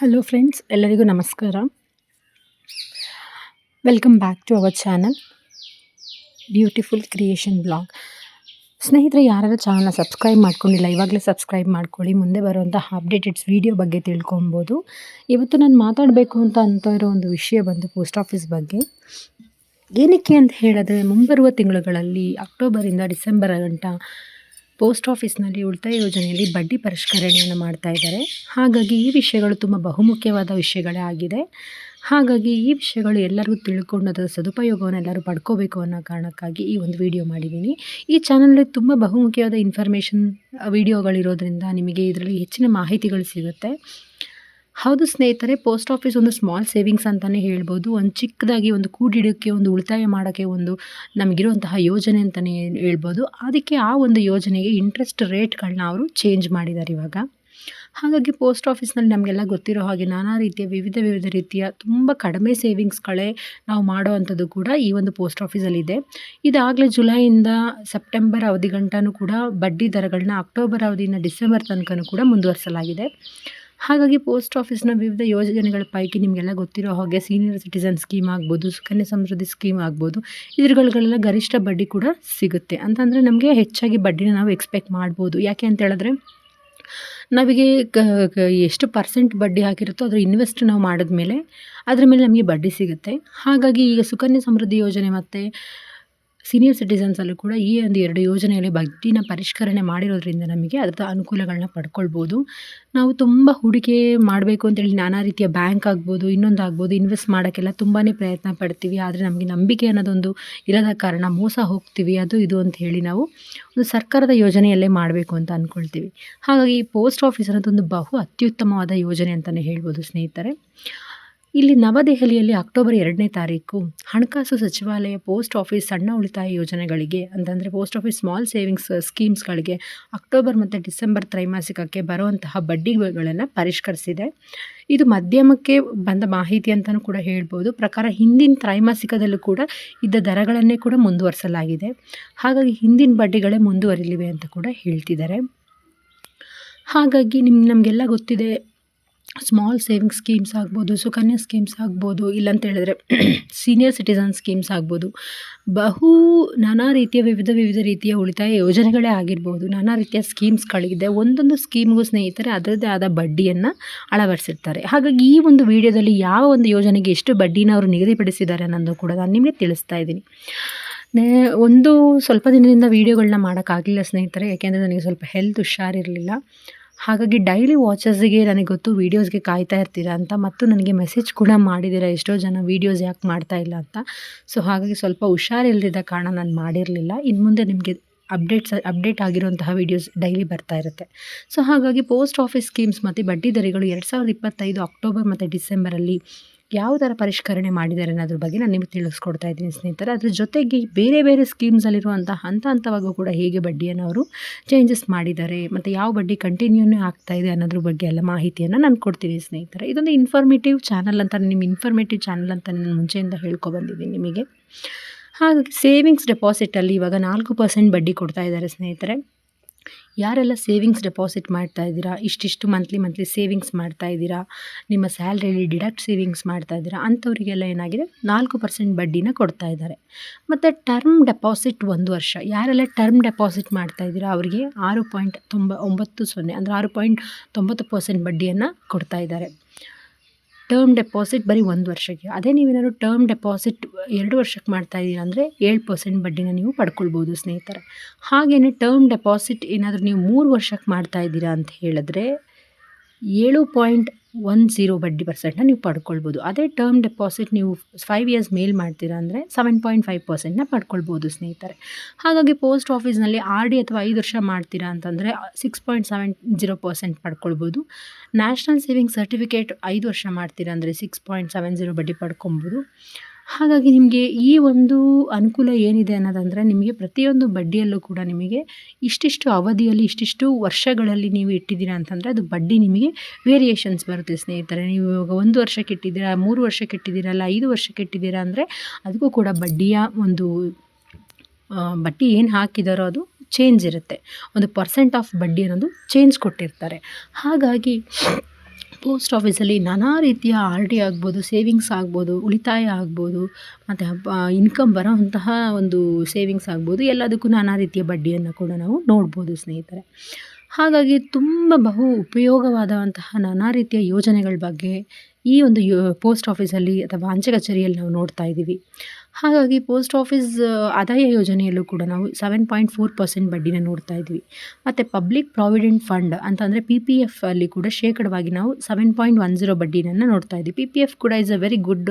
Hello friends ಎಲ್ಲರಿಗೂ ನಮಸ್ಕಾರ. Welcome back to our channel beautiful creation blog ಸ್ನೇಹಿತರೆ ಯಾರು ಚಾನಲ್ನ ಸಬ್ಸ್ಕ್ರೈಬ್ ಮಾಡ್ಕೊಂಡಿಲ್ಲ, ಇವಾಗಲೇ ಸಬ್ಸ್ಕ್ರೈಬ್ ಮಾಡ್ಕೊಳ್ಳಿ, ಮುಂದೆ ಬರುವಂಥ ಅಪ್ಡೇಟೆಡ್ಸ್ ವೀಡಿಯೋ ಬಗ್ಗೆ ತಿಳ್ಕೊಬೋದು. ಇವತ್ತು ನಾನು ಮಾತಾಡಬೇಕು ಅಂತ ಅಂತ ಇರೋ ಒಂದು ವಿಷಯ ಬಂದು ಪೋಸ್ಟ್ ಆಫೀಸ್ ಬಗ್ಗೆ. ಏನಕ್ಕೆ ಅಂತ ಹೇಳಿದ್ರೆ, ಮುಂಬರುವ ತಿಂಗಳುಗಳಲ್ಲಿ ಅಕ್ಟೋಬರಿಂದ ಡಿಸೆಂಬರ್ ಗಂಟ ಪೋಸ್ಟ್ ಆಫೀಸ್ನಲ್ಲಿ ಉಳಿತಾಯ ಯೋಜನೆಯಲ್ಲಿ ಬಡ್ಡಿ ಪರಿಷ್ಕರಣೆಯನ್ನು ಮಾಡ್ತಾ ಇದ್ದಾರೆ. ಹಾಗಾಗಿ ಈ ವಿಷಯಗಳು ತುಂಬ ಬಹುಮುಖ್ಯವಾದ ವಿಷಯಗಳೇ ಆಗಿದೆ. ಹಾಗಾಗಿ ಈ ವಿಷಯಗಳು ಎಲ್ಲರಿಗೂ ತಿಳ್ಕೊಂಡು ಅದರ ಸದುಪಯೋಗವನ್ನು ಎಲ್ಲರೂ ಪಡ್ಕೋಬೇಕು ಅನ್ನೋ ಕಾರಣಕ್ಕಾಗಿ ಈ ಒಂದು ವಿಡಿಯೋ ಮಾಡಿದ್ದೀನಿ. ಈ ಚಾನಲಲ್ಲಿ ತುಂಬ ಬಹುಮುಖ್ಯವಾದ ಇನ್ಫಾರ್ಮೇಷನ್ ವಿಡಿಯೋಗಳಿರೋದ್ರಿಂದ ನಿಮಗೆ ಇದರಲ್ಲಿ ಹೆಚ್ಚಿನ ಮಾಹಿತಿಗಳು ಸಿಗುತ್ತೆ. ಹೌದು ಸ್ನೇಹಿತರೆ, ಪೋಸ್ಟ್ ಆಫೀಸ್ ಒಂದು ಸ್ಮಾಲ್ ಸೇವಿಂಗ್ಸ್ ಅಂತಲೇ ಹೇಳ್ಬೋದು. ಒಂದು ಚಿಕ್ಕದಾಗಿ ಒಂದು ಕೂಡಿಡೋಕ್ಕೆ ಒಂದು ಉಳಿತಾಯ ಮಾಡೋಕ್ಕೆ ಒಂದು ನಮಗಿರುವಂತಹ ಯೋಜನೆ ಅಂತಲೇ ಹೇಳ್ಬೋದು. ಅದಕ್ಕೆ ಆ ಒಂದು ಯೋಜನೆಗೆ ಇಂಟ್ರೆಸ್ಟ್ ರೇಟ್ಗಳನ್ನ ಅವರು ಚೇಂಜ್ ಮಾಡಿದ್ದಾರೆ ಇವಾಗ. ಹಾಗಾಗಿ ಪೋಸ್ಟ್ ಆಫೀಸ್ನಲ್ಲಿ ನಮಗೆಲ್ಲ ಗೊತ್ತಿರೋ ಹಾಗೆ ನಾನಾ ರೀತಿಯ, ವಿವಿಧ ವಿವಿಧ ರೀತಿಯ ತುಂಬ ಕಡಿಮೆ ಸೇವಿಂಗ್ಸ್ಗಳೇ ನಾವು ಮಾಡೋ ಅಂಥದ್ದು ಕೂಡ ಈ ಒಂದು ಪೋಸ್ಟ್ ಆಫೀಸಲ್ಲಿದೆ. ಇದಾಗಲೇ ಜುಲೈಯಿಂದ ಸೆಪ್ಟೆಂಬರ್ ಅವಧಿ ಗಂಟನೂ ಕೂಡ ಬಡ್ಡಿ ದರಗಳನ್ನ ಅಕ್ಟೋಬರ್ ಅವಧಿಯಿಂದ ಡಿಸೆಂಬರ್ ತನಕನೂ ಕೂಡ ಮುಂದುವರಿಸಲಾಗಿದೆ. ಹಾಗಾಗಿ ಪೋಸ್ಟ್ ಆಫೀಸ್ನ ವಿವಿಧ ಯೋಜನೆಗಳ ಪೈಕಿ ನಿಮಗೆಲ್ಲ ಗೊತ್ತಿರೋ ಹಾಗೆ ಸೀನಿಯರ್ ಸಿಟಿಸನ್ ಸ್ಕೀಮ್ ಆಗ್ಬೋದು, ಸುಕನ್ಯಾ ಸಮೃದ್ಧಿ ಸ್ಕೀಮ್ ಆಗ್ಬೋದು, ಇದ್ರಗಳಿಗೆಲ್ಲ ಗರಿಷ್ಠ ಬಡ್ಡಿ ಕೂಡ ಸಿಗುತ್ತೆ. ಅಂತಂದರೆ ನಮಗೆ ಹೆಚ್ಚಾಗಿ ಬಡ್ಡಿನ ನಾವು ಎಕ್ಸ್ಪೆಕ್ಟ್ ಮಾಡ್ಬೋದು. ಯಾಕೆ ಅಂತ ಹೇಳಿದ್ರೆ, ನಾವಿಗೆ ಎಷ್ಟು ಪರ್ಸೆಂಟ್ ಬಡ್ಡಿ ಹಾಕಿರುತ್ತೋ ಅದರ ಇನ್ವೆಸ್ಟ್ ನಾವು ಮಾಡಿದ್ಮೇಲೆ ಅದ್ರ ಮೇಲೆ ನಮಗೆ ಬಡ್ಡಿ ಸಿಗುತ್ತೆ. ಹಾಗಾಗಿ ಈಗ ಸುಕನ್ಯಾ ಸಮೃದ್ಧಿ ಯೋಜನೆ ಮತ್ತು ಸೀನಿಯರ್ ಸಿಟಿಸನ್ಸಲ್ಲೂ ಕೂಡ ಈ ಒಂದು ಎರಡು ಯೋಜನೆಯಲ್ಲಿ ಬಡ್ಡಿನ ಪರಿಷ್ಕರಣೆ ಮಾಡಿರೋದ್ರಿಂದ ನಮಗೆ ಅದರ ಅನುಕೂಲಗಳನ್ನ ಪಡ್ಕೊಳ್ಬೋದು. ನಾವು ತುಂಬ ಹೂಡಿಕೆ ಮಾಡಬೇಕು ಅಂತೇಳಿ ನಾನಾ ರೀತಿಯ ಬ್ಯಾಂಕ್ ಆಗ್ಬೋದು, ಇನ್ನೊಂದು ಆಗ್ಬೋದು, ಇನ್ವೆಸ್ಟ್ ಮಾಡೋಕ್ಕೆಲ್ಲ ತುಂಬಾ ಪ್ರಯತ್ನ ಪಡ್ತೀವಿ. ಆದರೆ ನಮಗೆ ನಂಬಿಕೆ ಅನ್ನೋದೊಂದು ಇರದ ಕಾರಣ ಮೋಸ ಹೋಗ್ತೀವಿ. ಅದು ಇದು ಅಂತ ಹೇಳಿ ನಾವು ಒಂದು ಸರ್ಕಾರದ ಯೋಜನೆಯಲ್ಲೇ ಮಾಡಬೇಕು ಅಂತ ಅಂದ್ಕೊಳ್ತೀವಿ ಹಾಗಾಗಿ ಪೋಸ್ಟ್ ಆಫೀಸ್ ಅನ್ನೋದೊಂದು ಬಹು ಅತ್ಯುತ್ತಮವಾದ ಯೋಜನೆ ಅಂತಲೇ ಹೇಳ್ಬೋದು ಸ್ನೇಹಿತರೆ. ಇಲ್ಲಿ ನವದೆಹಲಿಯಲ್ಲಿ ಅಕ್ಟೋಬರ್ ಎರಡನೇ ತಾರೀಕು ಹಣಕಾಸು ಸಚಿವಾಲಯ ಪೋಸ್ಟ್ ಆಫೀಸ್ ಸಣ್ಣ ಉಳಿತಾಯ ಯೋಜನೆಗಳಿಗೆ ಅಂತಂದರೆ ಪೋಸ್ಟ್ ಆಫೀಸ್ ಸ್ಮಾಲ್ ಸೇವಿಂಗ್ಸ್ ಸ್ಕೀಮ್ಸ್ಗಳಿಗೆ ಅಕ್ಟೋಬರ್ ಮತ್ತು ಡಿಸೆಂಬರ್ ತ್ರೈಮಾಸಿಕಕ್ಕೆ ಬರುವಂತಹ ಬಡ್ಡಿಗಳನ್ನು ಪರಿಷ್ಕರಿಸಿದೆ. ಇದು ಮಧ್ಯಮಕ್ಕೆ ಬಂದ ಮಾಹಿತಿ ಅಂತಲೂ ಕೂಡ ಹೇಳ್ಬೋದು. ಪ್ರಕಾರ ಹಿಂದಿನ ತ್ರೈಮಾಸಿಕದಲ್ಲೂ ಕೂಡ ಇದ್ದ ದರಗಳನ್ನೇ ಕೂಡ ಮುಂದುವರಿಸಲಾಗಿದೆ. ಹಾಗಾಗಿ ಹಿಂದಿನ ಬಡ್ಡಿಗಳೇ ಮುಂದುವರಿಲಿವೆ ಅಂತ ಕೂಡ ಹೇಳ್ತಿದ್ದಾರೆ. ಹಾಗಾಗಿ ನಿಮ್ಮ ನಮಗೆಲ್ಲ ಗೊತ್ತಿದೆ ಸ್ಮಾಲ್ ಸೇವಿಂಗ್ಸ್ ಸ್ಕೀಮ್ಸ್ ಆಗ್ಬೋದು, ಸುಕನ್ಯಾ ಸ್ಕೀಮ್ಸ್ ಆಗ್ಬೋದು, ಇಲ್ಲಂತ ಹೇಳಿದ್ರೆ ಸೀನಿಯರ್ ಸಿಟಿಸನ್ ಸ್ಕೀಮ್ಸ್ ಆಗ್ಬೋದು. ಬಹು ನಾನಾ ರೀತಿಯ ವಿವಿಧ ವಿವಿಧ ರೀತಿಯ ಉಳಿತಾಯ ಯೋಜನೆಗಳೇ ಆಗಿರ್ಬೋದು. ನಾನಾ ರೀತಿಯ ಸ್ಕೀಮ್ಸ್ಗಳಿದೆ ಒಂದೊಂದು ಸ್ಕೀಮ್ಗೂ ಸ್ನೇಹಿತರೆ ಅದರದ್ದೇ ಆದ ಬಡ್ಡಿಯನ್ನು ಅಳವಡಿಸಿರ್ತಾರೆ. ಹಾಗಾಗಿ ಈ ಒಂದು ವಿಡಿಯೋದಲ್ಲಿ ಯಾವ ಒಂದು ಯೋಜನೆಗೆ ಎಷ್ಟು ಬಡ್ಡಿನ ಅವರು ನಿಗದಿಪಡಿಸಿದ್ದಾರೆ ಅನ್ನೋದು ಕೂಡ ನಾನು ನಿಮಗೆ ತಿಳಿಸ್ತಾ ಇದ್ದೀನಿ. ಒಂದು ಸ್ವಲ್ಪ ದಿನದಿಂದ ವೀಡಿಯೋಗಳನ್ನ ಮಾಡೋಕ್ಕಾಗಲಿಲ್ಲ ಸ್ನೇಹಿತರೆ, ಯಾಕೆಂದರೆ ನನಗೆ ಸ್ವಲ್ಪ ಹೆಲ್ತ್ ಹುಷಾರಿರಲಿಲ್ಲ. ಹಾಗಾಗಿ ಡೈಲಿ ವಾಚಸ್ಸಿಗೆ ನನಗೆ ಗೊತ್ತು ವೀಡಿಯೋಸ್ಗೆ ಕಾಯ್ತಾ ಇರ್ತೀರಾ ಅಂತ ಮತ್ತು ನನಗೆ ಮೆಸೇಜ್ ಕೂಡ ಮಾಡಿದ್ದೀರಾ ಎಷ್ಟೋ ಜನ ವೀಡಿಯೋಸ್ ಯಾಕೆ ಮಾಡ್ತಾ ಇಲ್ಲ ಅಂತ. ಸೊ ಹಾಗಾಗಿ ಸ್ವಲ್ಪ ಹುಷಾರಿಲ್ಲದಿದ್ದ ಕಾರಣ ನಾನು ಮಾಡಿರಲಿಲ್ಲ. ಇನ್ನು ಮುಂದೆ ನಿಮಗೆ ಅಪ್ಡೇಟ್ಸ್ ಅಪ್ಡೇಟ್ ಆಗಿರುವಂತಹ ವೀಡಿಯೋಸ್ ಡೈಲಿ ಬರ್ತಾ ಇರುತ್ತೆ. ಸೊ ಹಾಗಾಗಿ ಪೋಸ್ಟ್ ಆಫೀಸ್ ಸ್ಕೀಮ್ಸ್ ಮತ್ತು ಬಡ್ಡಿ ದರಗಳು ಎರಡು ಸಾವಿರದ ಇಪ್ಪತ್ತೈದು ಅಕ್ಟೋಬರ್ ಮತ್ತು ಡಿಸೆಂಬರಲ್ಲಿ ಯಾವ ಥರ ಪರಿಷ್ಕರಣೆ ಮಾಡಿದ್ದಾರೆ ಅನ್ನೋದ್ರ ಬಗ್ಗೆ ನಾನು ನಿಮಗೆ ತಿಳಿಸ್ಕೊಡ್ತಾ ಇದ್ದೀನಿ ಸ್ನೇಹಿತರೆ. ಅದ್ರ ಜೊತೆಗೆ ಬೇರೆ ಬೇರೆ ಸ್ಕೀಮ್ಸಲ್ಲಿರುವಂಥ ಹಂತ ಹಂತವಾಗೂ ಕೂಡ ಹೇಗೆ ಬಡ್ಡಿಯನ್ನು ಅವರು ಚೇಂಜಸ್ ಮಾಡಿದ್ದಾರೆ, ಮತ್ತು ಯಾವ ಬಡ್ಡಿ ಕಂಟಿನ್ಯೂನೇ ಆಗ್ತಾ ಇದೆ ಅನ್ನೋದ್ರ ಬಗ್ಗೆ ಎಲ್ಲ ಮಾಹಿತಿಯನ್ನು ನಾನು ಕೊಡ್ತೀನಿ ಸ್ನೇಹಿತರೆ. ಇದೊಂದು ಇನ್ಫಾರ್ಮೇಟಿವ್ ಚಾನಲ್ ಅಂತ ನಿಮ್ಮ ಇನ್ಫಾರ್ಮೇಟಿವ್ ಚಾನಲ್ ಅಂತ ನಾನು ಮುಂಚೆಯಿಂದ ಹೇಳ್ಕೊಬಂದಿದ್ದೀನಿ ನಿಮಗೆ. ಹಾಗಾಗಿ ಸೇವಿಂಗ್ಸ್ ಡೆಪಾಸಿಟಲ್ಲಿ ಇವಾಗ ನಾಲ್ಕು ಪರ್ಸೆಂಟ್ ಬಡ್ಡಿ ಕೊಡ್ತಾ ಇದ್ದಾರೆ ಸ್ನೇಹಿತರೆ. ಯಾರೆಲ್ಲ ಸೇವಿಂಗ್ಸ್ ಡೆಪಾಸಿಟ್ ಮಾಡ್ತಾ ಇದ್ದೀರಾ? ಇಷ್ಟಿಷ್ಟು ಮಂತ್ಲಿ ಮಂತ್ಲಿ ಸೇವಿಂಗ್ಸ್ ಮಾಡ್ತಾ ಇದ್ದೀರಾ? ನಿಮ್ಮ ಸ್ಯಾಲ್ರಿಯಲ್ಲಿ ಡಿಡಕ್ಟ್ ಸೇವಿಂಗ್ಸ್ ಮಾಡ್ತಾ ಇದ್ದೀರಾ? ಅಂಥವರಿಗೆಲ್ಲ ಏನಾಗಿದೆ? ನಾಲ್ಕು ಪರ್ಸೆಂಟ್ ಬಡ್ಡಿನ ಕೊಡ್ತಾ ಇದ್ದಾರೆ. ಮತ್ತು ಟರ್ಮ್ ಡೆಪಾಸಿಟ್ ಒಂದು ವರ್ಷ. ಯಾರೆಲ್ಲ ಟರ್ಮ್ ಡೆಪಾಸಿಟ್ ಮಾಡ್ತಾ ಇದ್ದೀರಾ? ಅವರಿಗೆ ಆರು ಪಾಯಿಂಟ್ ತೊಂಬ ಒಂಬತ್ತು ಸೊನ್ನೆ ಅಂದರೆ ಆರು ಪಾಯಿಂಟ್ ತೊಂಬತ್ತು ಪರ್ಸೆಂಟ್ ಬಡ್ಡಿಯನ್ನು ಕೊಡ್ತಾ ಇದ್ದಾರೆ. ಟರ್ಮ್ ಡೆಪಾಸಿಟ್ ಬರೀ ಒಂದು ವರ್ಷಕ್ಕೆ. ಅದೇ ನೀವೇನಾದ್ರು ಟರ್ಮ್ ಡೆಪಾಸಿಟ್ ಎರಡು ವರ್ಷಕ್ಕೆ ಮಾಡ್ತಾ ಇದ್ದೀರಾ ಅಂದರೆ ಏಳು ಪರ್ಸೆಂಟ್ ಬಡ್ಡಿನ ನೀವು ಪಡ್ಕೊಳ್ಬೋದು ಸ್ನೇಹಿತರೆ. ಹಾಗೆಯೇ ಟರ್ಮ್ ಡೆಪಾಸಿಟ್ ಏನಾದರೂ ನೀವು ಮೂರು ವರ್ಷಕ್ಕೆ ಮಾಡ್ತಾ ಇದ್ದೀರಾ ಅಂತ ಹೇಳಿದ್ರೆ ಏಳು ಪಾಯಿಂಟ್ ಒನ್ ಝೀರೋ ಬಡ್ಡಿ ಪರ್ಸೆಂಟ್ನ ನೀವು ಪಡ್ಕೊಳ್ಬೋದು. ಅದೇ ಟರ್ಮ್ ಡೆಪಾಸಿಟ್ ನೀವು ಫೈವ್ ಇಯರ್ಸ್ ಮೇಲ್ ಮಾಡ್ತೀರಾ ಅಂದರೆ ಸೆವೆನ್ ಪಾಯಿಂಟ್ ಫೈವ್ ಪರ್ಸೆಂಟ್ನ ಪಡ್ಕೊಳ್ಬೋದು ಸ್ನೇಹಿತರೆ. ಹಾಗಾಗಿ ಪೋಸ್ಟ್ ಆಫೀಸ್ನಲ್ಲಿ ಆರ್ ಡಿ ಅಥವಾ ಐದು ವರ್ಷ ಮಾಡ್ತೀರಾ ಅಂತಂದರೆ six point seven zero percent ಪಡ್ಕೊಳ್ಬೋದು. National saving certificate ಐದು ವರ್ಷ ಮಾಡ್ತೀರಾ ಅಂದರೆ ಸಿಕ್ಸ್ ಪಾಯಿಂಟ್ ಸೆವೆನ್ ಜೀರೋ ಬಡ್ಡಿ ಪಡ್ಕೊಬೋದು ಹಾಗಾಗಿ ನಿಮಗೆ ಈ ಒಂದು ಅನುಕೂಲ ಏನಿದೆ ಅನ್ನೋದಂದರೆ ನಿಮಗೆ ಪ್ರತಿಯೊಂದು ಬಡ್ಡಿಯಲ್ಲೂ ಕೂಡ ನಿಮಗೆ ಇಷ್ಟಿಷ್ಟು ಅವಧಿಯಲ್ಲಿ, ಇಷ್ಟಿಷ್ಟು ವರ್ಷಗಳಲ್ಲಿ ನೀವು ಇಟ್ಟಿದ್ದೀರಾ ಅಂತಂದರೆ ಅದು ಬಡ್ಡಿ ನಿಮಗೆ ವೇರಿಯೇಷನ್ಸ್ ಬರುತ್ತೆ ಸ್ನೇಹಿತರೆ. ನೀವು ಇವಾಗ ಒಂದು ವರ್ಷಕ್ಕೆ ಇಟ್ಟಿದ್ದೀರಾ, ಮೂರು ವರ್ಷಕ್ಕೆ ಇಟ್ಟಿದ್ದೀರಾ, ಅಲ್ಲ ಐದು ವರ್ಷಕ್ಕೆ ಇಟ್ಟಿದ್ದೀರಾ ಅಂದರೆ ಅದಕ್ಕೂ ಕೂಡ ಬಡ್ಡಿಯ ಒಂದು ಬಡ್ಡಿ ಏನು ಹಾಕಿದಾರೋ ಅದು ಚೇಂಜ್ ಇರುತ್ತೆ. ಒಂದು ಪರ್ಸೆಂಟ್ ಆಫ್ ಬಡ್ಡಿ ಅನ್ನೋದು ಚೇಂಜ್ ಕೊಟ್ಟಿರ್ತಾರೆ. ಹಾಗಾಗಿ ಪೋಸ್ಟ್ ಆಫೀಸಲ್ಲಿ ನಾನಾ ರೀತಿಯ ಆರ್ ಡಿ ಆಗ್ಬೋದು, ಸೇವಿಂಗ್ಸ್ ಆಗ್ಬೋದು, ಉಳಿತಾಯ ಆಗ್ಬೋದು, ಮತ್ತು ಇನ್ಕಮ್ ಬರೋವಂತಹ ಒಂದು ಸೇವಿಂಗ್ಸ್ ಆಗ್ಬೋದು, ಎಲ್ಲದಕ್ಕೂ ನಾನಾ ರೀತಿಯ ಬಡ್ಡಿಯನ್ನು ಕೂಡ ನಾವು ನೋಡ್ಬೋದು ಸ್ನೇಹಿತರೆ. ಹಾಗಾಗಿ ತುಂಬ ಬಹು ಉಪಯೋಗವಾದಂತಹ ನಾನಾ ರೀತಿಯ ಯೋಜನೆಗಳ ಬಗ್ಗೆ ಈ ಒಂದು ಯೋ, ಪೋಸ್ಟ್ ಆಫೀಸಲ್ಲಿ ಅಥವಾ ಅಂಚೆ ಕಚೇರಿಯಲ್ಲಿ ನಾವು ನೋಡ್ತಾ ಇದ್ದೀವಿ. ಹಾಗಾಗಿ ಪೋಸ್ಟ್ ಆಫೀಸ್ ಆದಾಯ ಯೋಜನೆಯಲ್ಲೂ ಕೂಡ ನಾವು ಸೆವೆನ್ ಪಾಯಿಂಟ್ ಫೋರ್ ಪರ್ಸೆಂಟ್ ಬಡ್ಡಿನ ನೋಡ್ತಾ ಇದ್ವಿ. ಮತ್ತು ಪಬ್ಲಿಕ್ ಪ್ರಾವಿಡೆಂಟ್ ಫಂಡ್ ಅಂತಂದರೆ ಪಿ ಪಿ ಎಫ್ ಅಲ್ಲಿ ಕೂಡ ಶೇಕಡವಾಗಿ ನಾವು ಸೆವೆನ್ ಪಾಯಿಂಟ್ ಒನ್ ಜೀರೋ ಬಡ್ಡಿನನ್ನು ನೋಡ್ತಾ ಇದ್ವಿ. ಪಿ ಪಿ ಎಫ್ ಕೂಡ is a very good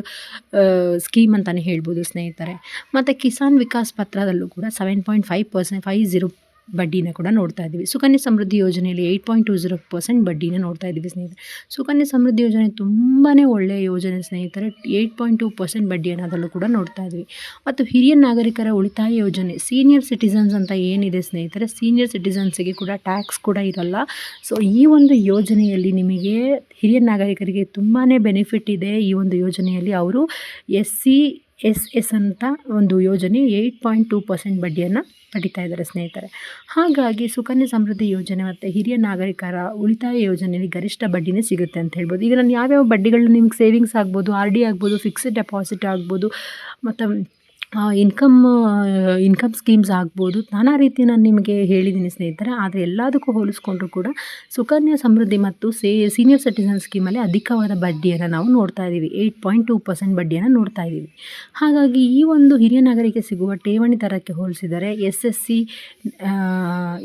scheme ಅಂತಲೇ ಹೇಳ್ಬೋದು ಸ್ನೇಹಿತರೆ. ಮತ್ತು ಕಿಸಾನ್ ವಿಕಾಸ್ ಪತ್ರದಲ್ಲೂ ಕೂಡ seven point five percent five zero ಬಡ್ಡಿನ ಕೂಡ ನೋಡ್ತಾ ಇದ್ದೀವಿ. ಸುಕನ್ಯಾ ಸಮೃದ್ಧಿ ಯೋಜನೆಯಲ್ಲಿ eight point two zero percent ಬಡ್ಡಿನ ನೋಡ್ತಾ ಇದ್ದೀವಿ ಸ್ನೇಹಿತರೆ. ಸುಕನ್ಯಾ ಸಮೃದ್ಧಿ ಯೋಜನೆ ತುಂಬಾ ಒಳ್ಳೆಯ ಯೋಜನೆ ಸ್ನೇಹಿತರೆ. ಏಯ್ಟ್ ಪಾಯಿಂಟ್ ಟು ಪರ್ಸೆಂಟ್ ಬಡ್ಡಿಯನ್ನು ಅದರಲ್ಲೂ ಕೂಡ ನೋಡ್ತಾ ಇದ್ವಿ ಮತ್ತು ಹಿರಿಯ ನಾಗರಿಕರ ಉಳಿತಾಯ ಯೋಜನೆ ಸೀನಿಯರ್ ಸಿಟಿಸನ್ಸ್ ಅಂತ ಏನಿದೆ ಸ್ನೇಹಿತರೆ? ಸೀನಿಯರ್ ಸಿಟಿಸನ್ಸಿಗೆ ಕೂಡ ಟ್ಯಾಕ್ಸ್ ಕೂಡ ಇರಲ್ಲ. ಸೊ ಈ ಒಂದು ಯೋಜನೆಯಲ್ಲಿ ನಿಮಗೆ ಹಿರಿಯ ನಾಗರಿಕರಿಗೆ ತುಂಬಾ ಬೆನಿಫಿಟ್ ಇದೆ ಈ ಒಂದು ಯೋಜನೆಯಲ್ಲಿ. ಅವರು ಎಸ್ ಸಿ ಎಸ್ ಎಸ್ ಅಂತ ಒಂದು ಯೋಜನೆ ಏಯ್ಟ್ ಪಾಯಿಂಟ್ ಟೂ ಪರ್ಸೆಂಟ್ ಬಡ್ಡಿಯನ್ನು ಪಡಿತಾ ಇದ್ದಾರೆ ಸ್ನೇಹಿತರೆ. ಹಾಗಾಗಿ ಸುಕನ್ಯಾ ಸಮೃದ್ಧಿ ಯೋಜನೆ ಮತ್ತು ಹಿರಿಯ ನಾಗರಿಕರ ಉಳಿತಾಯ ಯೋಜನೆಯಲ್ಲಿ ಗರಿಷ್ಠ ಬಡ್ಡಿನೇ ಸಿಗುತ್ತೆ ಅಂತ ಹೇಳ್ಬೋದು. ಈಗ ನಾನು ಯಾವ್ಯಾವ ಬಡ್ಡಿಗಳನ್ನ ನಿಮ್ಗೆ ಸೇವಿಂಗ್ಸ್ ಆಗ್ಬೋದು ಆರ್ ಡಿ ಆಗ್ಬೋದು ಫಿಕ್ಸ್ಡ್ ಡೆಪಾಸಿಟ್ ಆಗ್ಬೋದು ಮತ್ತು ಇನ್ಕಮ್ ಇನ್ಕಮ್ ಸ್ಕೀಮ್ಸ್ ಆಗ್ಬೋದು, ನಾನಾ ರೀತಿ ನಾನು ನಿಮಗೆ ಹೇಳಿದ್ದೀನಿ ಸ್ನೇಹಿತರೆ, ಆದರೆ ಎಲ್ಲದಕ್ಕೂ ಹೋಲಿಸ್ಕೊಂಡ್ರೂ ಕೂಡ ಸುಕನ್ಯಾ ಸಮೃದ್ಧಿ ಮತ್ತು ಸೇ ಸೀನಿಯರ್ ಸಿಟಿಸನ್ ಸ್ಕೀಮಲ್ಲಿ ಅಧಿಕವಾದ ಬಡ್ಡಿಯನ್ನು ನಾವು ನೋಡ್ತಾ ಇದ್ದೀವಿ ಏಯ್ಟ್ ಪಾಯಿಂಟ್ ಟೂ ಪರ್ಸೆಂಟ್ ಬಡ್ಡಿಯನ್ನು ನೋಡ್ತಾ ಇದ್ದೀವಿ ಹಾಗಾಗಿ ಈ ಒಂದು ಹಿರಿಯ ನಾಗರಿಕೆ ಸಿಗುವ ಠೇವಣಿ ದರಕ್ಕೆ ಹೋಲಿಸಿದರೆ S S C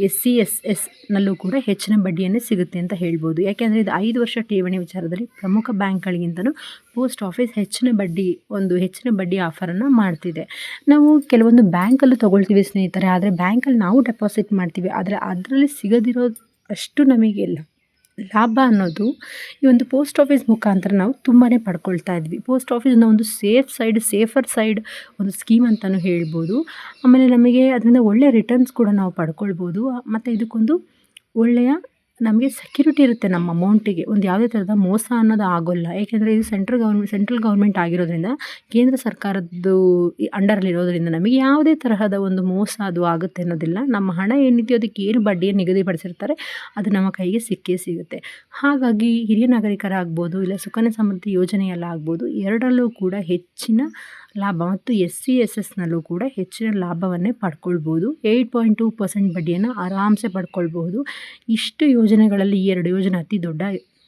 S C, S ಎಸ್ನಲ್ಲೂ ಕೂಡ ಹೆಚ್ಚಿನ ಬಡ್ಡಿಯನ್ನೇ ಸಿಗುತ್ತೆ ಅಂತ ಹೇಳ್ಬೋದು. ಯಾಕೆಂದರೆ ಇದು ಐದು ವರ್ಷ ಠೇವಣಿ ವಿಚಾರದಲ್ಲಿ ಪ್ರಮುಖ ಬ್ಯಾಂಕ್ಗಳಿಗಿಂತಲೂ ಪೋಸ್ಟ್ ಆಫೀಸ್ ಹೆಚ್ಚಿನ ಬಡ್ಡಿ, ಒಂದು ಹೆಚ್ಚಿನ ಬಡ್ಡಿ ಆಫರನ್ನು ಮಾಡ್ತಿದೆ. ನಾವು ಕೆಲವೊಂದು ಬ್ಯಾಂಕಲ್ಲೂ ತೊಗೊಳ್ತೀವಿ ಸ್ನೇಹಿತರೆ, ಆದರೆ ಬ್ಯಾಂಕಲ್ಲಿ ನಾವು ಡೆಪಾಸಿಟ್ ಮಾಡ್ತೀವಿ. ಆದರೆ ಅದರಲ್ಲಿ ಸಿಗದಿರೋ ಅಷ್ಟು ನಮಗೆ ಲಾಭ ಅನ್ನೋದು ಈ ಒಂದು ಪೋಸ್ಟ್ ಆಫೀಸ್ ಮುಖಾಂತರ ನಾವು ತುಂಬಾ ಪಡ್ಕೊಳ್ತಾ ಇದ್ವಿ. ಪೋಸ್ಟ್ ಆಫೀಸ್ನ ಒಂದು ಸೇಫ್ ಸೈಡ್ ಸೇಫರ್ ಸೈಡ್ ಒಂದು ಸ್ಕೀಮ್ ಅಂತಲೂ ಹೇಳ್ಬೋದು. ಆಮೇಲೆ ನಮಗೆ ಅದರಿಂದ ಒಳ್ಳೆಯ ರಿಟರ್ನ್ಸ್ ಕೂಡ ನಾವು ಪಡ್ಕೊಳ್ಬೋದು. ಮತ್ತು ಇದಕ್ಕೊಂದು ಒಳ್ಳೆಯ ನಮಗೆ ಸೆಕ್ಯೂರಿಟಿ ಇರುತ್ತೆ ನಮ್ಮ ಅಮೌಂಟಿಗೆ ಒಂದು ಯಾವುದೇ ಥರದ ಮೋಸ ಅನ್ನೋದು ಆಗೋಲ್ಲ. ಏಕೆಂದರೆ ಇದು ಸೆಂಟ್ರಲ್ ಗೌರ್ಮೆಂಟ್ ಸೆಂಟ್ರಲ್ ಗೌರ್ಮೆಂಟ್ ಆಗಿರೋದ್ರಿಂದ ಕೇಂದ್ರ ಸರ್ಕಾರದ್ದು ಅಂಡರಲ್ಲಿರೋದ್ರಿಂದ ನಮಗೆ ಯಾವುದೇ ತರಹದ ಒಂದು ಮೋಸ ಅದು ಆಗುತ್ತೆ ಅನ್ನೋದಿಲ್ಲ. ನಮ್ಮ ಹಣ ಏನಿದೆಯೋ ಅದಕ್ಕೆ ಏನು ಬಡ್ಡಿಯನ್ನು ನಿಗದಿಪಡಿಸಿರ್ತಾರೆ, ಅದು ನಮ್ಮ ಕೈಗೆ ಸಿಕ್ಕೇ ಸಿಗುತ್ತೆ. ಹಾಗಾಗಿ ಹಿರಿಯ ನಾಗರಿಕರಾಗ್ಬೋದು, ಇಲ್ಲ ಸುಕನ್ಯಾ ಸಮೃದ್ಧಿ ಯೋಜನೆಯಲ್ಲಾಗ್ಬೋದು, ಎರಡರಲ್ಲೂ ಕೂಡ ಹೆಚ್ಚಿನ ಲಾಭ ಮತ್ತು ಎಸ್ ಸಿ ಎಸ್ ಎಸ್ನಲ್ಲೂ ಕೂಡ ಹೆಚ್ಚಿನ ಲಾಭವನ್ನೇ ಪಡ್ಕೊಳ್ಬೋದು. ಏಯ್ಟ್ ಪಾಯಿಂಟ್ ಟೂ ಪರ್ಸೆಂಟ್ ಬಡ್ಡಿಯನ್ನು ಆರಾಮ್ಸೆ ಪಡ್ಕೊಳ್ಬಹುದು. ಇಷ್ಟು ಯೋಜನೆಗಳಲ್ಲಿ ಈ ಎರಡು ಯೋಜನೆ ಅತಿ ದೊಡ್ಡ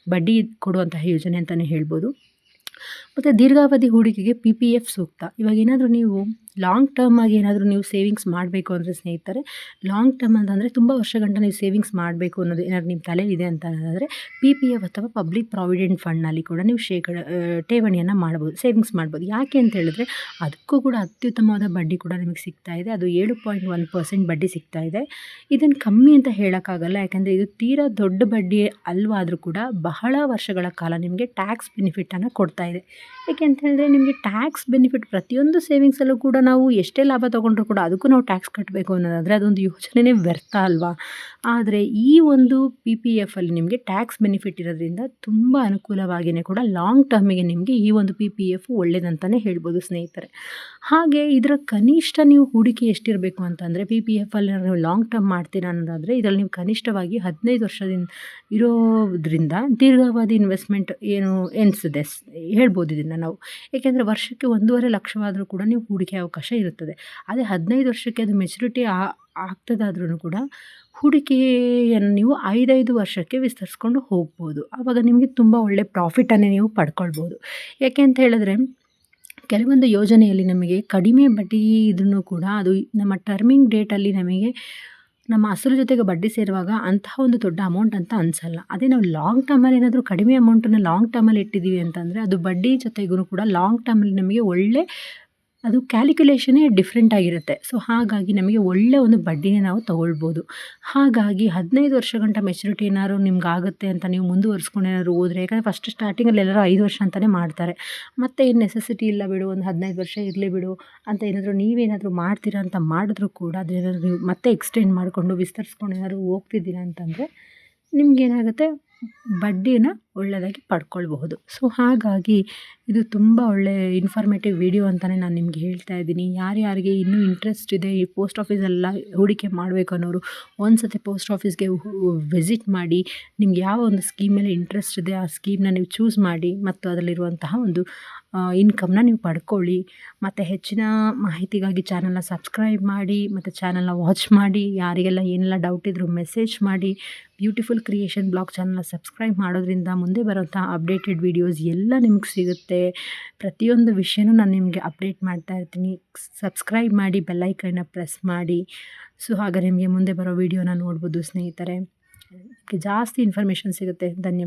ಬಡ್ಡಿ ಕೊಡುವಂತಹ ಯೋಜನೆ ಅಂತಲೇ ಹೇಳ್ಬೋದು. ಮತ್ತು ದೀರ್ಘಾವಧಿ ಹೂಡಿಕೆಗೆ ಪಿ ಪಿ ಎಫ್ ಸೂಕ್ತ. ಇವಾಗ ಏನಾದರೂ ನೀವು ಲಾಂಗ್ ಟರ್ಮ್ ಆಗಿ ಏನಾದರೂ ನೀವು ಸೇವಿಂಗ್ಸ್ ಮಾಡಬೇಕು ಅಂದರೆ ಸ್ನೇಹಿತರೆ ಲಾಂಗ್ ಟರ್ಮ್ ಅಂತಂದರೆ ತುಂಬ ವರ್ಷಗಂಟ ನೀವು ಸೇವಿಂಗ್ಸ್ ಮಾಡಬೇಕು ಅನ್ನೋದು ಏನಾದರೂ ನಿಮ್ಮ ತಲೆಯಲ್ಲಿದೆ ಅಂತ ಅನ್ನೋದಾದರೆ ಪಿ ಪಿ ಎಫ್ ಅಥವಾ ಪಬ್ಲಿಕ್ ಪ್ರಾವಿಡೆಂಟ್ ಫಂಡ್ನಲ್ಲಿ ಕೂಡ ನೀವು ಶೇಕಡ ಠೇವಣಿಯನ್ನು ಮಾಡ್ಬೋದು ಸೇವಿಂಗ್ಸ್ ಮಾಡ್ಬೋದು. ಯಾಕೆ ಅಂತ ಹೇಳಿದ್ರೆ ಅದಕ್ಕೂ ಕೂಡ ಅತ್ಯುತ್ತಮವಾದ ಬಡ್ಡಿ ಕೂಡ ನಿಮಗೆ ಸಿಗ್ತಾ ಇದೆ. ಅದು ಏಳು ಪಾಯಿಂಟ್ ಒನ್ ಪರ್ಸೆಂಟ್ ಬಡ್ಡಿ ಸಿಗ್ತಾ ಇದೆ. ಇದನ್ನು ಕಮ್ಮಿ ಅಂತ ಹೇಳೋಕ್ಕಾಗಲ್ಲ, ಯಾಕೆಂದರೆ ಇದು ತೀರಾ ದೊಡ್ಡ ಬಡ್ಡಿ ಅಲ್ವಾದರೂ ಕೂಡ ಬಹಳ ವರ್ಷಗಳ ಕಾಲ ನಿಮಗೆ ಟ್ಯಾಕ್ಸ್ ಬೆನಿಫಿಟನ್ನು ಕೊಡ್ತಾ ಇದೆ. ಯಾಕೆ ಅಂತ ಹೇಳಿದ್ರೆ ನಿಮಗೆ ಟ್ಯಾಕ್ಸ್ ಬೆನಿಫಿಟ್ ಪ್ರತಿಯೊಂದು ಸೇವಿಂಗ್ಸಲ್ಲೂ ಕೂಡ ನಾವು ಎಷ್ಟೇ ಲಾಭ ತೊಗೊಂಡ್ರೂ ಕೂಡ ಅದಕ್ಕೂ ನಾವು ಟ್ಯಾಕ್ಸ್ ಕಟ್ಟಬೇಕು ಅನ್ನೋದಾದರೆ ಅದೊಂದು ಯೋಚನೆನೇ ವ್ಯರ್ಥ ಅಲ್ವಾ? ಆದರೆ ಈ ಒಂದು ಪಿ ಪಿ ಎಫಲ್ಲಿ ನಿಮಗೆ ಟ್ಯಾಕ್ಸ್ ಬೆನಿಫಿಟ್ ಇರೋದ್ರಿಂದ ತುಂಬ ಅನುಕೂಲವಾಗಿಯೇ ಕೂಡ ಲಾಂಗ್ ಟರ್ಮಿಗೆ ನಿಮಗೆ ಈ ಒಂದು ಪಿ ಪಿ ಎಫ್ ಒಳ್ಳೇದಂತಲೇ ಹೇಳ್ಬೋದು ಸ್ನೇಹಿತರೆ. ಹಾಗೆ ಇದರ ಕನಿಷ್ಠ ನೀವು ಹೂಡಿಕೆ ಎಷ್ಟಿರಬೇಕು ಅಂತಂದರೆ ಪಿ ಪಿ ಎಫಲ್ಲಿ ನೀವು ಲಾಂಗ್ ಟರ್ಮ್ ಮಾಡ್ತೀರಾ ಅನ್ನೋದಾದರೆ ಇದರಲ್ಲಿ ನೀವು ಕನಿಷ್ಠವಾಗಿ ಹದಿನೈದು ವರ್ಷದಿಂದ ಇರೋದ್ರಿಂದ ದೀರ್ಘಾವಧಿ ಇನ್ವೆಸ್ಟ್ಮೆಂಟ್ ಏನು ಎನಿಸಿದೆ ಹೇಳ್ಬೋದು ಇದನ್ನು ನಾವು. ಏಕೆಂದರೆ ವರ್ಷಕ್ಕೆ ಒಂದೂವರೆ ಲಕ್ಷವಾದರೂ ಕೂಡ ನೀವು ಹೂಡಿಕೆ ಅವಕಾಶ ಇರುತ್ತದೆ. ಅದೇ ಹದಿನೈದು ವರ್ಷಕ್ಕೆ ಅದು ಮೆಚುರಿಟಿ ಆಗ್ತದಾದ್ರೂ ಕೂಡ ಹೂಡಿಕೆಯನ್ನು ನೀವು ಐದೈದು ವರ್ಷಕ್ಕೆ ವಿಸ್ತರಿಸ್ಕೊಂಡು ಹೋಗ್ಬೋದು. ಆವಾಗ ನಿಮಗೆ ತುಂಬ ಒಳ್ಳೆ ಪ್ರಾಫಿಟನ್ನೇ ನೀವು ಪಡ್ಕೊಳ್ಬೋದು. ಯಾಕೆ ಅಂತ ಹೇಳಿದ್ರೆ, ಕೆಲವೊಂದು ಯೋಜನೆಯಲ್ಲಿ ನಮಗೆ ಕಡಿಮೆ ಬಡ್ಡಿ ಇದನ್ನು ಕೂಡ ಅದು ನಮ್ಮ ಟರ್ಮಿಂಗ್ ಡೇಟಲ್ಲಿ ನಮಗೆ ನಮ್ಮ ಅಸಲು ಜೊತೆಗೆ ಬಡ್ಡಿ ಸೇರುವಾಗ ಅಂತಹ ಒಂದು ದೊಡ್ಡ ಅಮೌಂಟ್ ಅಂತ ಅನಿಸಲ್ಲ. ಅದೇ ನಾವು ಲಾಂಗ್ ಟರ್ಮಲ್ಲಿ ಏನಾದರೂ ಕಡಿಮೆ ಅಮೌಂಟನ್ನು ಲಾಂಗ್ ಟರ್ಮಲ್ಲಿ ಇಟ್ಟಿದ್ದೀವಿ ಅಂತಂದರೆ ಅದು ಬಡ್ಡಿ ಜೊತೆಗೂ ಕೂಡ ಲಾಂಗ್ ಟರ್ಮಲ್ಲಿ ನಮಗೆ ಒಳ್ಳೆ ಅದು ಕ್ಯಾಲ್ಕುಲೇಷನೇ ಡಿಫ್ರೆಂಟ್ ಆಗಿರುತ್ತೆ. ಸೊ ಹಾಗಾಗಿ ನಮಗೆ ಒಳ್ಳೆಯ ಒಂದು ಬಡ್ಡಿನೇ ನಾವು ತೊಗೊಳ್ಬೋದು. ಹಾಗಾಗಿ ಹದಿನೈದು ವರ್ಷ ಗಂಟ ಮೆಚುರಿಟಿ ಏನಾದ್ರು ನಿಮ್ಗೆ ಆಗುತ್ತೆ ಅಂತ ನೀವು ಮುಂದುವರ್ಸ್ಕೊಂಡು ಏನಾದ್ರು ಹೋದ್ರೆ, ಯಾಕಂದರೆ ಫಸ್ಟ್ ಸ್ಟಾರ್ಟಿಂಗಲ್ಲಿ ಎಲ್ಲರೂ ಐದು ವರ್ಷ ಅಂತಲೇ ಮಾಡ್ತಾರೆ. ಮತ್ತೆ ಏನು ನೆಸೆಸಿಟಿ ಇಲ್ಲ ಬಿಡು, ಒಂದು ಹದಿನೈದು ವರ್ಷ ಇರಲಿ ಬಿಡು ಅಂತ ಏನಾದರೂ ನೀವೇನಾದರೂ ಮಾಡ್ತೀರಾ ಅಂತ ಮಾಡಿದ್ರು ಕೂಡ ಅದೇನಾದರೂ ನೀವು ಮತ್ತೆ ಎಕ್ಸ್ಟೆಂಡ್ ಮಾಡಿಕೊಂಡು ವಿಸ್ತರಿಸ್ಕೊಂಡು ಏನಾದರೂ ಹೋಗ್ತಿದ್ದೀರಾ ಅಂತಂದರೆ ನಿಮಗೇನಾಗುತ್ತೆ? ಬಡ್ಡಿನ ಒಳ್ಳೆಯದಾಗಿ ಪಡ್ಕೊಳ್ಬಹುದು. ಸೊ ಹಾಗಾಗಿ ಇದು ತುಂಬ ಒಳ್ಳೆಯ ಇನ್ಫಾರ್ಮೇಟಿವ್ ವಿಡಿಯೋ ಅಂತಲೇ ನಾನು ನಿಮ್ಗೆ ಹೇಳ್ತಾ ಇದ್ದೀನಿ. ಯಾರ್ಯಾರಿಗೆ ಇನ್ನೂ ಇಂಟ್ರೆಸ್ಟ್ ಇದೆ ಈ ಪೋಸ್ಟ್ ಆಫೀಸೆಲ್ಲ ಹೂಡಿಕೆ ಮಾಡಬೇಕು ಅನ್ನೋರು ಒಂದು ಸತಿ ಪೋಸ್ಟ್ ಆಫೀಸ್ಗೆ ವಿಸಿಟ್ ಮಾಡಿ, ನಿಮ್ಗೆ ಯಾವ ಒಂದು ಸ್ಕೀಮಲ್ಲಿ ಇಂಟ್ರೆಸ್ಟ್ ಇದೆ ಆ ಸ್ಕೀಮ್ನ ನೀವು ಚೂಸ್ ಮಾಡಿ, ಮತ್ತು ಅದರಲ್ಲಿರುವಂತಹ ಒಂದು ಇನ್ಕಮ್ನ ನೀವು ಪಡ್ಕೊಳ್ಳಿ. ಮತ್ತು ಹೆಚ್ಚಿನ ಮಾಹಿತಿಗಾಗಿ ಚಾನಲ್ನ ಸಬ್ಸ್ಕ್ರೈಬ್ ಮಾಡಿ, ಮತ್ತು ಚಾನಲ್ನ ವಾಚ್ ಮಾಡಿ, ಯಾರಿಗೆಲ್ಲ ಏನೆಲ್ಲ ಡೌಟ್ ಇದ್ದರೂ ಮೆಸೇಜ್ ಮಾಡಿ ಬ್ಯೂಟಿಫುಲ್ ಕ್ರಿಯೇಷನ್ ಬ್ಲಾಗ್ ಚಾನಲ್ನ ಸಬ್ಸ್ಕ್ರೈಬ್ ಮಾಡೋದ್ರಿಂದ ಮುಂದೆ ಬರೋಂಥ ಅಪ್ಡೇಟೆಡ್ ವೀಡಿಯೋಸ್ ಎಲ್ಲ ನಿಮ್ಗೆ ಸಿಗುತ್ತೆ. ಪ್ರತಿಯೊಂದು ವಿಷಯನೂ ನಾನು ನಿಮಗೆ ಅಪ್ಡೇಟ್ ಮಾಡ್ತಾ ಇರ್ತೀನಿ. ಸಬ್ಸ್ಕ್ರೈಬ್ ಮಾಡಿ ಬೆಲ್ಲೈಕನ್ನ ಪ್ರೆಸ್ ಮಾಡಿ. ಸೊ ಹಾಗೆ ನಿಮಗೆ ಮುಂದೆ ಬರೋ ವೀಡಿಯೋನ ನೋಡ್ಬೋದು ಸ್ನೇಹಿತರೆ. ಜಾಸ್ತಿ ಇನ್ಫಾರ್ಮೇಷನ್ ಸಿಗುತ್ತೆ. ಧನ್ಯವಾದ.